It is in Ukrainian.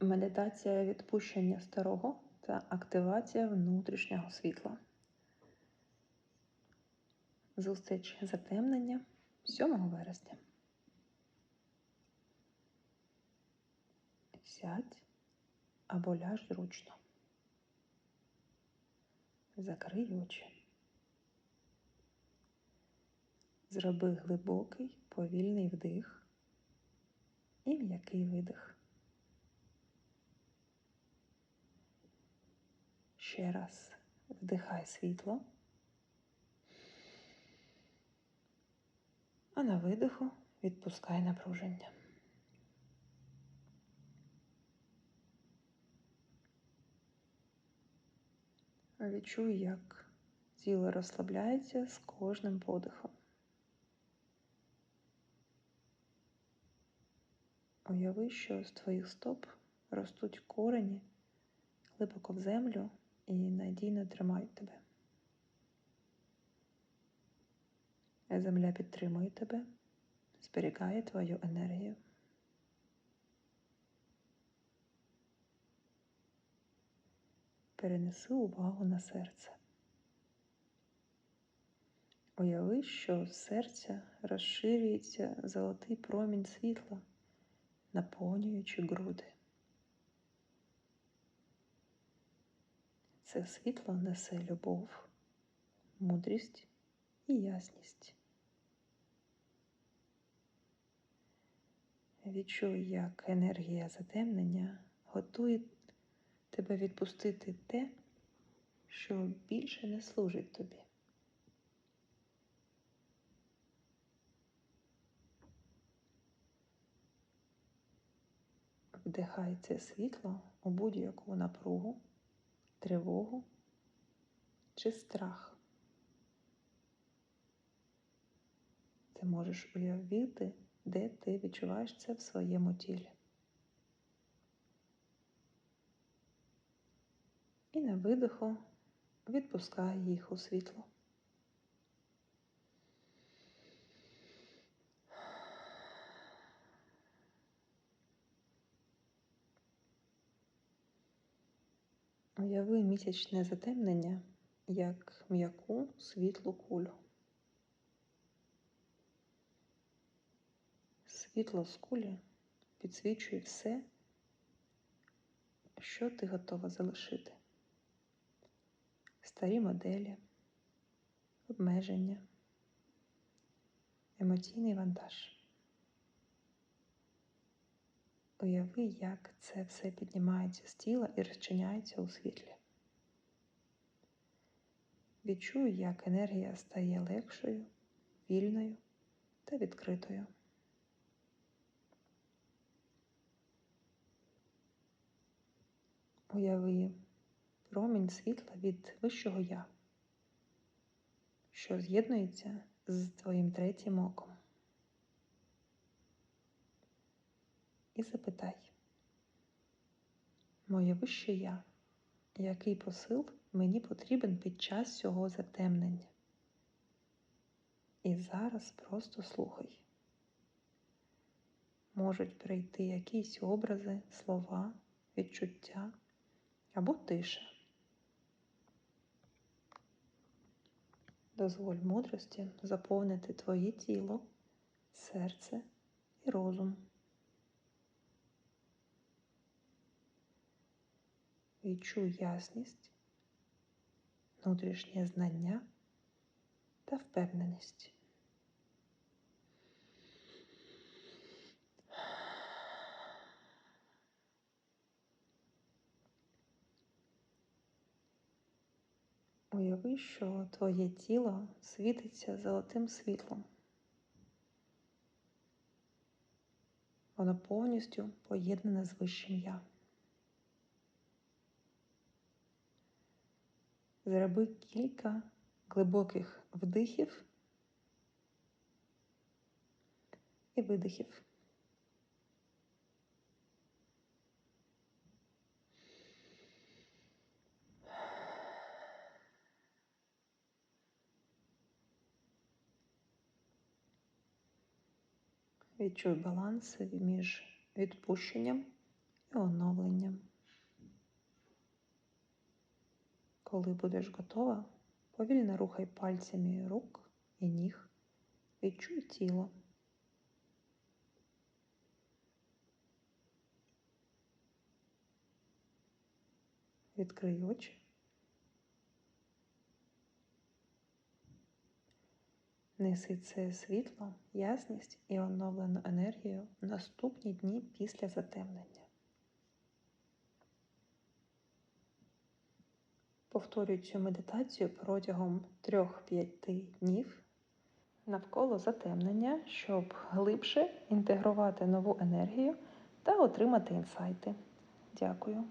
Медитація відпущення старого та активація внутрішнього світла. Зустріч затемнення 7 вересня. Сядь або ляж зручно. Закрий очі. Зроби глибокий повільний вдих і м'який видих. Ще раз вдихай світло, а на видиху відпускай напруження. Відчуй, як тіло розслабляється з кожним подихом. Уяви, що з твоїх стоп ростуть корені глибоко в землю і надійно тримають тебе. Земля підтримує тебе, зберігає твою енергію. Перенеси увагу на серце. Уяви, що з серця розширюється золотий промінь світла, наповнюючи груди. Це світло несе любов, мудрість і ясність. Відчуй, як енергія затемнення готує тебе відпустити те, що більше не служить тобі. Вдихай це світло у будь-яку напругу, тривогу чи страх. Ти можеш уявити, де ти відчуваєш це в своєму тілі. І на видиху відпускай їх у світло. Уяви місячне затемнення як м'яку світлу кулю. Світло з кулі підсвічує все, що ти готова залишити. Старі моделі, обмеження, емоційний вантаж. Уяви, як це все піднімається з тіла і розчиняється у світлі. Відчуй, як енергія стає легшою, вільною та відкритою. Уяви промінь світла від вищого я, що з'єднується з твоїм третім оком. І запитай, моє вище я, який посил мені потрібен під час цього затемнення? І зараз просто слухай. Можуть прийти якісь образи, слова, відчуття або тиша. Дозволь мудрості заповнити твоє тіло, серце і розум. Відчуй ясність, внутрішнє знання та впевненість. Уяви, що твоє тіло світиться золотим світлом. Воно повністю поєднане з вищим я. Зроби кілька глибоких вдихів і видихів. Відчуй баланс між відпущенням і оновленням. Коли будеш готова, повільно рухай пальцями рук і ніг. Відчуй тіло. Відкрий очі. Неси це світло, ясність і оновлену енергію наступні дні після затемнення. Повторюй цю медитацію протягом 3-5 днів навколо затемнення, щоб глибше інтегрувати нову енергію та отримати інсайти. Дякую.